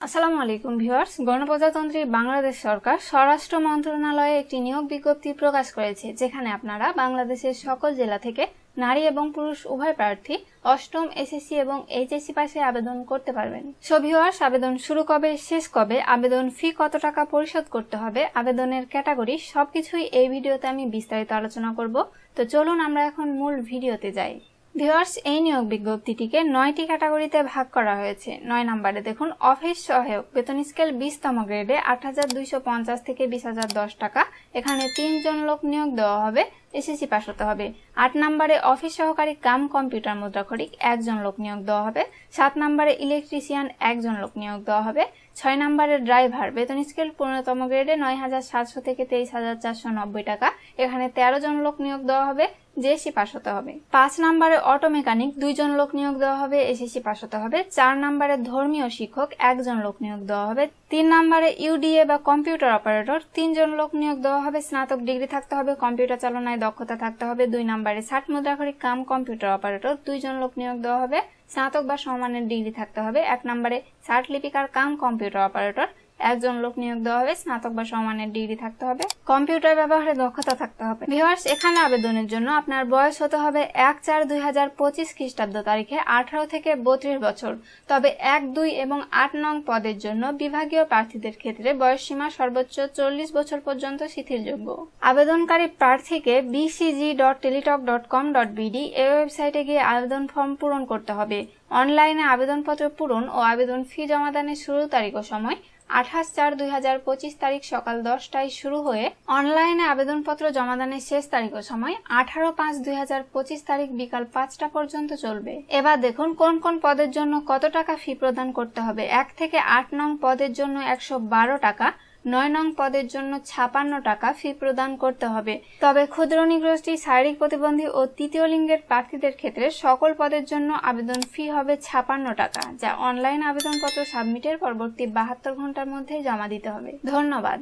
আসসালামু আলাইকুম ভিউয়ার্স। গণপ্রজাতন্ত্রী বাংলাদেশ সরকার স্বরাষ্ট্র মন্ত্রণালয়ে একটি নিয়োগ বিজ্ঞপ্তি প্রকাশ করেছে, যেখানে আপনারা বাংলাদেশের সকল জেলা থেকে নারী এবং পুরুষ উভয় প্রার্থী, অষ্টম এসএসসি এবং এইচএসসি পাশে আবেদন করতে পারবেন। সো ভিউয়ার্স, আবেদন শুরু কবে, শেষ কবে, আবেদন ফি কত টাকা পরিশোধ করতে হবে, আবেদনের ক্যাটাগরি সবকিছুই এই ভিডিওতে আমি বিস্তারিত আলোচনা করব। তো চলুন আমরা এখন মূল ভিডিওতে যাই। ভিউয়ার্স, এই নিয়োগ বিজ্ঞপ্তিটিকে নয়টি ক্যাটাগরিতে ভাগ করা হয়েছে। নয় নম্বরে দেখুন, অফিস সহায়ক, বেতন স্কেল বিশতম গ্রেডে আট হাজার দুইশো পঞ্চাশ থেকে বিশ টাকা। এখানে তিনজন লোক নিয়োগ দেওয়া হবে। এসএসসি পাস হতে হবে। আট নম্বরে অফিস সহকারী কাম কম্পিউটার মুদ্রাক্ষরিক একজন লোক নিয়োগ দেওয়া হবে। সাত নম্বরে ইলেকট্রিশিয়ান একজন লোক নিয়োগ দেওয়া হবে। ছয় নম্বরে ড্রাইভার। বেতন স্কেল পনেরোতম গ্রেডে নয় হাজার সাতশো থেকে তেইশ হাজার চারশো নব্বই টাকা। এখানে তেরো জন লোক নিয়োগ দেওয়া হবে জেএসসি পাস হতে হবে। পাঁচ নম্বরে অটো মেকানিক দুইজন লোক নিয়োগ দেওয়া হবে, এসএসসি পাস হতে হবে। চার নম্বরে ধর্মীয় শিক্ষক একজন লোক নিয়োগ দেওয়া হবে। তিন নম্বরে ইউডিএ বা কম্পিউটার অপারেটর তিনজন লোক নিয়োগ দেওয়া হবে। স্নাতক ডিগ্রি থাকতে হবে, কম্পিউটার চালনায় দক্ষতা থাকতে হবে দুই নম্বরে। ষাট মুদ্রাক্ষরিক কাম, কম্পিউটার অপারেটর। দুইজন লোক নিয়োগ দেওয়া হবে। স্নাতক বা সমানের ডিগ্রি থাকতে হবে। এক নম্বরে ষাট লিপিকার কাম, কম্পিউটার অপারেটর। একজন লোক নিয়োগ দেওয়া হবে, স্নাতক বা সমানের ডিগ্রি থাকতে হবে, কম্পিউটার ব্যবহারে দক্ষতা থাকতে হবে। ভিউয়ার্স এখানে আবেদনের জন্য আপনার বয়স হতে হবে এক চার দুই হাজার পঁচিশ খ্রিস্টাব্দ তারিখে আঠারো থেকে বত্রিশ বছর। তবে এক, দুই এবং আট নং পদের জন্য বিভাগীয় প্রার্থীদের ক্ষেত্রে বয়স সীমা সর্বোচ্চ চল্লিশ বছর পর্যন্ত শিথিলযোগ্য। আবেদনকারী প্রার্থীকে BCG dot Teletalk dot com dot BD এই ওয়েবসাইটে গিয়ে আবেদন ফর্ম পূরণ করতে হবে। অনলাইনে আবেদনপত্র পূরণ ও আবেদন ফি জমাদানের শুরু তারিখ ও সময় আঠাশ চার দুই হাজার পঁচিশ তারিখ সকাল দশটায় শুরু হয়ে অনলাইনে আবেদনপত্র জমাদানের শেষ তারিখ ও সময় আঠারো পাঁচ দুই হাজার পঁচিশ তারিখ বিকাল পাঁচটা পর্যন্ত চলবে। এবার দেখুন কোন কোন পদের জন্য কত টাকা ফি প্রদান করতে হবে। এক থেকে আট নং পদের জন্য একশো বারো টাকা নয় নং পদের জন্য ছাপান্ন টাকা ফি প্রদান করতে হবে। তবে ক্ষুদ্র নিগ্রোষ্ঠী শারীরিক প্রতিবন্ধী ও তৃতীয় লিঙ্গের প্রার্থীদের ক্ষেত্রে সকল পদের জন্য আবেদন ফি হবে ছাপান্ন টাকা, যা অনলাইন আবেদনপত্র সাবমিটের পরবর্তী বাহাত্তর ঘণ্টার মধ্যে জমা দিতে হবে। ধন্যবাদ।